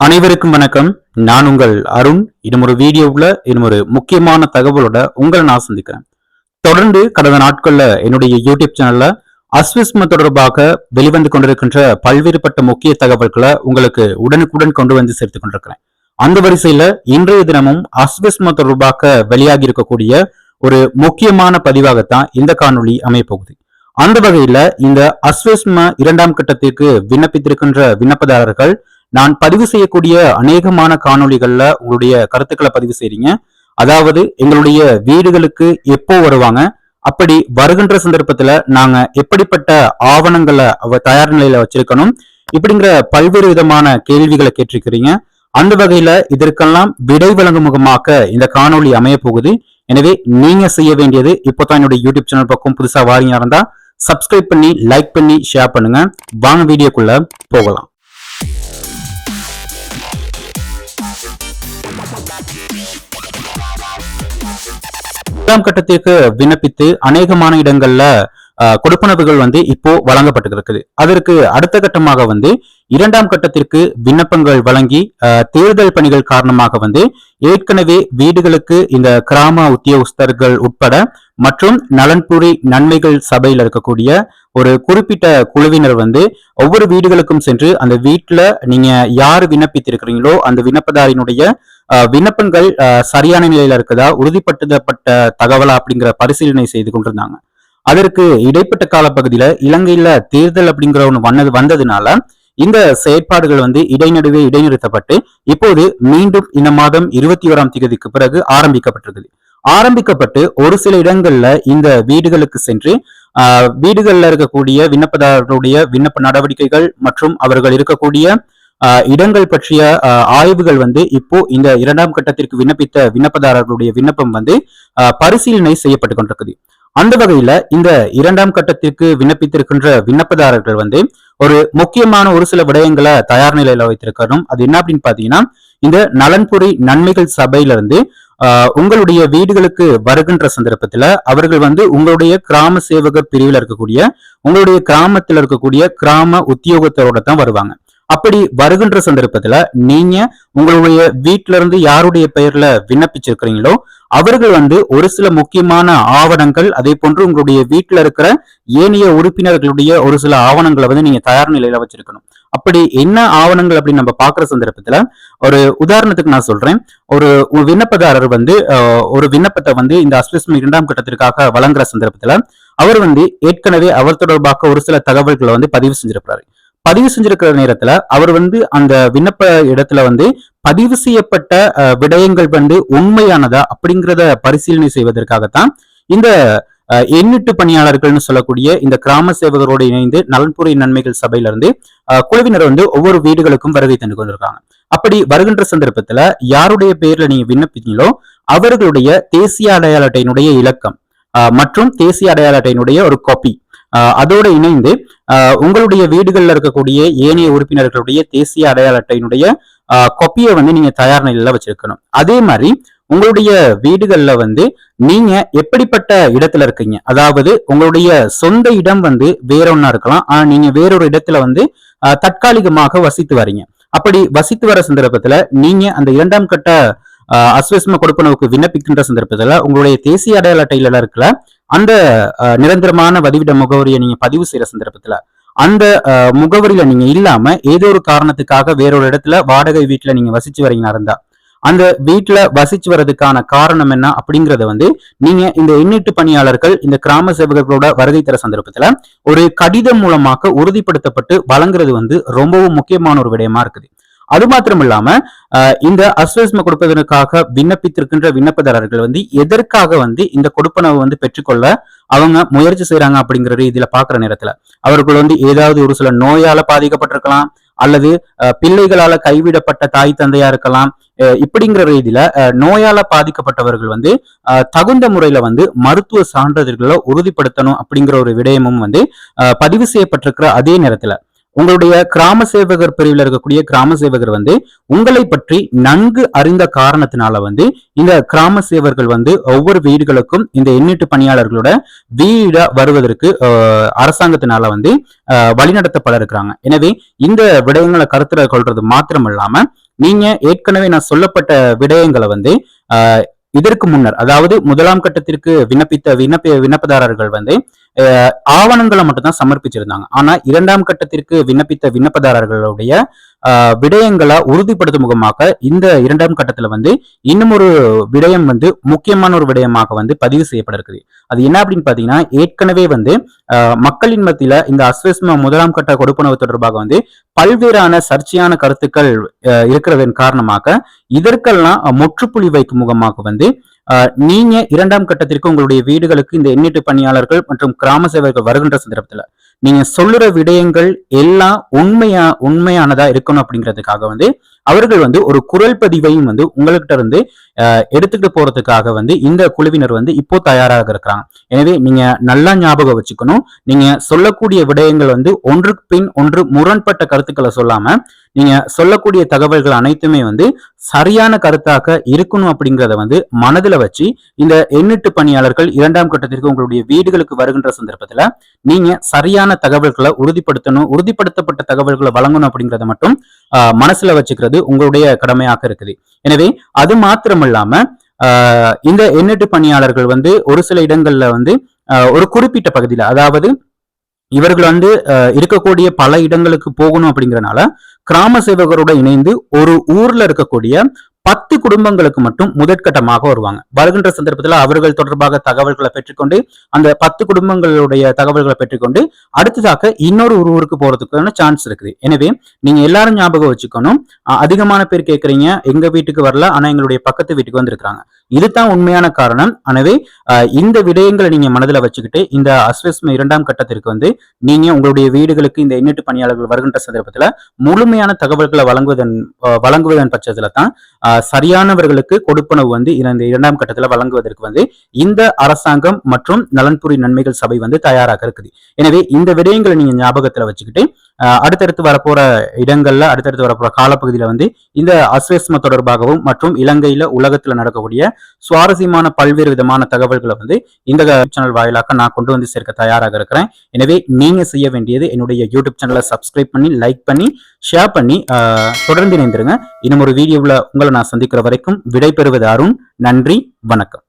அனைவருக்கும் வணக்கம். நான் உங்கள் அருண். இன்னும் ஒரு வீடியோவில் இன்னும் ஒரு முக்கியமான தகவலோட உங்களை நான் சந்திக்கிறேன். தொடர்ந்து கடந்த நாட்கள்ல என்னுடைய யூடியூப் சேனல்ல அஸ்விஸ்ம தொடர்பாக வெளிவந்து கொண்டிருக்கின்ற பல்வேறுபட்ட முக்கிய தகவல்களை உங்களுக்கு உடனுக்குடன் கொண்டு வந்து சேர்த்து கொண்டிருக்கிறேன். அந்த வரிசையில இன்றைய தினமும் அஸ்விஸ்ம தொடர்பாக வெளியாகி இருக்கக்கூடிய ஒரு முக்கியமான பதிவாகத்தான் இந்த காணொளி அமையப்போகுது. அந்த வகையில இந்த அஸ்விஸ்ம இரண்டாம் கட்டத்திற்கு விண்ணப்பித்திருக்கின்ற விண்ணப்பதாரர்கள் நான் பதிவு செய்யக்கூடிய அநேகமான காணொளிகளில் உங்களுடைய கருத்துக்களை பதிவு செய்றீங்க. அதாவது எங்களுடைய வீடுகளுக்கு எப்போ வருவாங்க? அப்படி வருகின்ற சந்தர்ப்பத்துல நாங்க எப்படிப்பட்ட ஆவணங்களை அவ தயார் நிலையில வச்சிருக்கணும்? இப்படிங்கிற பல்வேறு விதமான கேள்விகளை கேட்டிருக்கிறீங்க. அந்த வகையில இதற்கெல்லாம் விடை வழங்கும் முகமாக இந்த காணொளி அமைய போகுது. எனவே நீங்க செய்ய வேண்டியது இப்போதான் என்னுடைய யூடியூப் சேனல் பக்கம் புதுசா வாரீங்க இருந்தா சப்ஸ்கிரைப் பண்ணி லைக் பண்ணி ஷேர் பண்ணுங்க. வாங்க வீடியோக்குள்ள போகலாம். இரண்டாம் கட்டத்திற்கு விண்ணப்பித்து அநேகமான இடங்கள்ல கொடுப்பனவுகள் வந்து இப்போ வழங்கப்பட்டு இருக்குது அதற்கு அடுத்த கட்டமாக வந்து இரண்டாம் கட்டத்திற்கு விண்ணப்பங்கள் வழங்கி தேர்தல் பணிகள் காரணமாக வந்து ஏற்கனவே வீடுகளுக்கு இந்த கிராம உத்தியோகஸ்தர்கள் உட்பட மற்றும் நலன்புரி நன்மைகள் சபையில் இருக்கக்கூடிய ஒரு குறிப்பிட்ட குழுவினர் வந்து ஒவ்வொரு வீடுகளுக்கும் சென்று அந்த வீட்டுல நீங்க யார் விண்ணப்பித்திருக்கிறீங்களோ அந்த விண்ணப்பதாரினுடைய விண்ணப்பங்கள் அஹ், சரியான நிலையில இருக்குதா? உறுதிப்படுத்தப்பட்ட தகவலா அப்படிங்கிற பரிசீலனை செய்து கொண்டிருந்தாங்க. அதற்கு இடைப்பட்ட காலப்பகுதியில இலங்கையில தேர்தல் அப்படிங்கிற ஒண்ணு வந்தது வந்ததுனால இந்த செயற்பாடுகள் வந்து இடைநடுவே இடைநிறுத்தப்பட்டு இப்போது மீண்டும் இந்த மாதம் இருபத்தி ஓராம் தேதிக்கு பிறகு ஆரம்பிக்கப்பட்டிருக்குது. ஆரம்பிக்கப்பட்டு ஒரு சில இடங்கள்ல இந்த வீடுகளுக்கு சென்று ஆஹ், வீடுகள்ல இருக்கக்கூடிய விண்ணப்பதாரர்களுடைய விண்ணப்ப நடவடிக்கைகள் மற்றும் அவர்கள் இருக்கக்கூடிய இடங்கள் பற்றிய ஆய்வுகள் வந்து இப்போ இந்த இரண்டாம் கட்டத்திற்கு விண்ணப்பித்த விண்ணப்பதாரர்களுடைய விண்ணப்பம் வந்து ஆஹ், பரிசீலனை செய்யப்பட்டு கொண்டிருக்குது. அந்த வகையில இந்த இரண்டாம் கட்டத்திற்கு விண்ணப்பித்திருக்கின்ற விண்ணப்பதாரர்கள் வந்து ஒரு முக்கியமான ஒரு சில விடயங்களை தயார் நிலையில வைத்திருக்கணும். அது என்ன அப்படின்னு பாத்தீங்கன்னா இந்த நலன்புரி நன்மைகள் சபையிலிருந்து ஆஹ், உங்களுடைய வீடுகளுக்கு வருகின்ற சந்தர்ப்பத்துல அவர்கள் வந்து உங்களுடைய கிராம சேவகர் பிரிவில் இருக்கக்கூடிய உங்களுடைய கிராமத்தில் இருக்கக்கூடிய கிராம உத்தியோகத்தரோட தான் வருவாங்க. அப்படி வருகின்ற சந்தர்ப்பத்துல நீங்க உங்களுடைய வீட்டில இருந்து யாருடைய பெயர்ல விண்ணப்பிச்சிருக்கிறீங்களோ அவர்கள் வந்து ஒரு சில முக்கியமான ஆவணங்கள் அதே போன்று உங்களுடைய வீட்டுல இருக்கிற ஏனைய உறுப்பினர்களுடைய ஒரு சில ஆவணங்களை வந்து நீங்க தயார் நிலையில வச்சிருக்கணும். அப்படி என்ன ஆவணங்கள் அப்படின்னு நம்ம பாக்குற சந்தர்ப்பத்துல ஒரு உதாரணத்துக்கு நான் சொல்றேன். ஒரு விண்ணப்பதாரர் வந்து ஒரு விண்ணப்பத்தை வந்து இந்த அஸ்விஸ்ம இரண்டாம் கட்டத்திற்காக வழங்குற சந்தர்ப்பத்துல அவர் வந்து ஏற்கனவே அவர் தொடர்பாக ஒரு சில தகவல்களை வந்து பதிவு செஞ்சிருப்பாரு. பதிவு செஞ்சிருக்கிற நேரத்துல அவர் வந்து அந்த விண்ணப்ப இடத்துல வந்து பதிவு செய்யப்பட்ட விடயங்கள் வந்து உண்மையானதா அப்படிங்கிறத பரிசீலனை செய்வதற்காகத்தான் இந்த எண்ணிட்டு பணியாளர்கள்னு சொல்லக்கூடிய இந்த கிராம சேவகரோடு இணைந்து நலன்புரை நன்மைகள் சபையிலிருந்து குழுவினர் வந்து ஒவ்வொரு வீடுகளுக்கும் வருகை தந்து கொண்டிருக்காங்க. அப்படி வருகின்ற சந்தர்ப்பத்துல யாருடைய பெயர்ல நீங்க விண்ணப்பித்தீங்களோ அவர்களுடைய தேசிய அடையாள அட்டையினுடைய இலக்கம் மற்றும் தேசிய அடையாள அட்டையினுடைய ஒரு காப்பி அதோடு இணைந்து உங்களுடைய வீடுகளில் இருக்கக்கூடிய ஏனைய உறுப்பினர்களுடைய தேசிய அடையாள அட்டையினுடைய கொப்பியை வந்து நீங்க தயார் நிலையில வச்சிருக்கணும். அதே மாதிரி உங்களுடைய வீடுகள்ல வந்து நீங்க எப்படிப்பட்ட இடத்துல இருக்கீங்க? அதாவது உங்களுடைய சொந்த இடம் வந்து வேற இருக்கலாம். ஆனா நீங்க வேறொரு இடத்துல வந்து தற்காலிகமாக வசித்து வரீங்க. அப்படி வசித்து வர சந்தர்ப்பத்துல நீங்க அந்த இரண்டாம் கட்ட அஸ்வஸ்ம கொடுப்பனவுக்கு விண்ணப்பிக்கின்ற சந்தர்ப்பத்துல உங்களுடைய தேசிய அடையாள அட்டையில இருக்கிற அந்த நிரந்தரமான வதிவிட முகவரியை நீங்க பதிவு செய்யற சந்தர்ப்பத்துல அந்த முகவரியில நீங்க இல்லாம ஏதோ ஒரு காரணத்துக்காக வேறொரு இடத்துல வாடகை வீட்டுல நீங்க வசிச்சு வரீங்களா இருந்தா அந்த வீட்டுல வசிச்சு வர்றதுக்கான காரணம் என்ன அப்படிங்கறத வந்து நீங்க இந்த எண்ணீட்டு பணியாளர்கள் இந்த கிராம சேவகர்களோட வருகை தர சந்தர்ப்பத்துல ஒரு கடிதம் மூலமாக உறுதிப்படுத்தப்பட்டு வழங்குறது வந்து ரொம்பவும் முக்கியமான ஒரு விடயமா இருக்குது. அது மாத்திரம் இல்லாம இந்த அஸ்வஸ்ம கொடுப்பதற்காக விண்ணப்பித்திருக்கின்ற விண்ணப்பதாரர்கள் வந்து எதற்காக வந்து இந்த கொடுப்பனவை வந்து பெற்றுக்கொள்ள அவங்க முயற்சி செய்யறாங்க அப்படிங்கிற ரீதியில பாக்குற நேரத்துல. அவர்கள் வந்து ஏதாவது ஒரு சில நோயால பாதிக்கப்பட்டிருக்கலாம் அல்லது அஹ், பிள்ளைகளால கைவிடப்பட்ட தாய் தந்தையா இருக்கலாம் இப்படிங்கிற ரீதியில நோயால பாதிக்கப்பட்டவர்கள் வந்து தகுந்த முறையில வந்து மருத்துவ சான்றிதழ்களை உறுதிப்படுத்தணும் அப்படிங்கிற ஒரு விடயமும் வந்து பதிவு செய்யப்பட்டிருக்கிற அதே நேரத்துல. உங்களுடைய கிராம சேவகர் பிரிவில் இருக்கக்கூடிய கிராம சேவகர் வந்து உங்களை பற்றி நன்கு அறிந்த காரணத்தினால வந்து இந்த கிராம சேவர்கள் வந்து ஒவ்வொரு வீடுகளுக்கும் இந்த எண்ணீட்டு பணியாளர்களோட வீட வருவதற்கு அரசாங்கத்தினால வந்து வழிநடத்தப்பட இருக்கிறாங்க. எனவே இந்த விடயங்களை கருத்துல கொள்றது மாத்திரம் இல்லாம நீங்க ஏற்கனவே நான் சொல்லப்பட்ட விடயங்களை வந்து இதற்கு முன்னர் அதாவது முதலாம் கட்டத்திற்கு விண்ணப்பித்த விண்ணப்ப விண்ணப்பதாரர்கள் வந்து ஆவணங்களை மட்டும்தான் சமர்ப்பிச்சிருந்தாங்க. ஆனா இரண்டாம் கட்டத்திற்கு விண்ணப்பித்த விண்ணப்பதாரர்களுடைய ஆஹ், விடயங்களை உறுதிப்படுத்தும் முகமாக இந்த இரண்டாம் கட்டத்துல வந்து இன்னும் ஒரு விடயம் வந்து முக்கியமான ஒரு விடயமாக வந்து பதிவு செய்யப்பட இருக்குது அது என்ன அப்படின்னு பாத்தீங்கன்னா ஏற்கனவே வந்து ஆஹ், மக்களின் மத்தியில இந்த அஸ்வஸ்ம முதலாம் கட்ட கொடுப்பனவு தொடர்பாக வந்து பல்வேறான சர்ச்சையான கருத்துக்கள் இருக்கிறதன் காரணமாக இதற்கெல்லாம் முற்றுப்புள்ளி வைக்கும் முகமாக வந்து நீங்க இரண்டாம் கட்டத்திற்கு உங்களுடைய வீடுகளுக்கு இந்த எண்ணீட்டு பணியாளர்கள் மற்றும் கிராம சேவைகள் வருகின்ற சந்தர்ப்பத்துல நீங்க சொல்லுற விடயங்கள் எல்லாம் உண்மையா உண்மையானதா இருக்கணும் அப்படிங்கிறதுக்காக வந்து அவர்கள் வந்து ஒரு குரல் பதிவையும் வந்து உங்கள்கிட்ட இருந்து எடுத்துக்கிட்டு போறதுக்காக வந்து இந்த குழுவினர் வந்து இப்போ தயாராக இருக்கிறாங்க. எனவே நீங்க நல்லா ஞாபகம் வச்சுக்கணும். நீங்க சொல்லக்கூடிய விடயங்கள் வந்து ஒன்றுக்கு பின் ஒன்று முரண்பட்ட கருத்துக்களை சொல்லாம நீங்க சொல்லக்கூடிய தகவல்கள் அனைத்துமே வந்து சரியான கருத்தாக இருக்கணும் அப்படிங்கிறத வந்து மனதுல வச்சு இந்த எண்ணெட்டு பணியாளர்கள் இரண்டாம் கட்டத்திற்கு உங்களுடைய வீடுகளுக்கு வருகின்ற சந்தர்ப்பத்துல நீங்க சரியான தகவல்களை உறுதிப்படுத்தணும் உறுதிப்படுத்தப்பட்ட தகவல்களை வழங்கணும் அப்படிங்கறத மட்டும் ஆஹ், மனசுல வச்சுக்கிறது உங்களுடைய கடமையாக இருக்குது. எனவே அது மாத்திரமில்லாம ஆஹ், இந்த எண்ணெட்டு பணியாளர்கள் வந்து ஒரு சில இடங்கள்ல வந்து ஆஹ், ஒரு குறிப்பிட்ட பகுதியில அதாவது இவர்கள் வந்து இருக்கக்கூடிய பல இடங்களுக்கு போகணும் அப்படிங்கிறனால கிராம சேவகரோட இணைந்து ஒரு ஊர்ல இருக்கக்கூடிய பத்து குடும்பங்களுக்கு மட்டும் முதற்கட்டமாக வருவாங்க. வருகின்ற சந்தர்ப்பத்தில் அவர்கள் தொடர்பாக தகவல்களை பெற்றுக்கொண்டு அந்த பத்து குடும்பங்களுடைய தகவல்களை பெற்றுக்கொண்டு அடுத்ததாக இன்னொரு ஒரு ஊருக்கு போறதுக்கான சான்ஸ் இருக்குது. எனவே நீங்க எல்லாரும் ஞாபகம் வச்சுக்கணும். அதிகமான பேர் கேட்குறீங்க எங்க வீட்டுக்கு வரல ஆனா எங்களுடைய பக்கத்து வீட்டுக்கு வந்திருக்கிறாங்க. இதுதான் உண்மையான காரணம். எனவே இந்த விடயங்களை நீங்க மனதில் வச்சுக்கிட்டு இந்த அஸ்வஸ்ம இரண்டாம் கட்டத்திற்கு வந்து நீங்க உங்களுடைய வீடுகளுக்கு இந்த எண்ணெட்டு பணியாளர்கள் வருகின்ற சந்தர்ப்பத்தில் முழுமையான தகவல்களை வழங்குவதன் வழங்குவதன் பட்சத்துல தான் சரியானவர்களுக்கு கொடுப்பனவு வந்து இந்த இரண்டாம் கட்டத்துல வழங்குவதற்கு வந்து இந்த அரசாங்கம் மற்றும் நலன்புரி நன்மைகள் சபை வந்து தயாராக இருக்குது. எனவே இந்த விடயங்களை நீங்க ஞாபகத்துல வச்சுக்கிட்டு அடுத்தடுத்து வரப்போற இடங்கள்ல அடுத்தடுத்து வரப்போற காலப்பகுதியில வந்து இந்த அஸ்வஸ்ம தொடர்பாகவும் மற்றும் இலங்கையில உலகத்துல நடக்கக்கூடிய சுவாரஸ்யமான பல்வேறு விதமான தகவல்களை வந்து இந்த சேனல் வாயிலாக நான் கொண்டு வந்து சேர்க்க தயாராக இருக்கிறேன். எனவே நீங்க செய்ய வேண்டியது என்னுடைய யூடியூப் சேனலை சப்ஸ்கிரைப் பண்ணி லைக் பண்ணி ஷேர் பண்ணி தொடர்ந்து இணைந்திருங்க. இன்னும் ஒரு வீடியோவில் உங்களை நான் சந்திக்கிற வரைக்கும் விடைபெறுவது அருண். நன்றி வணக்கம்.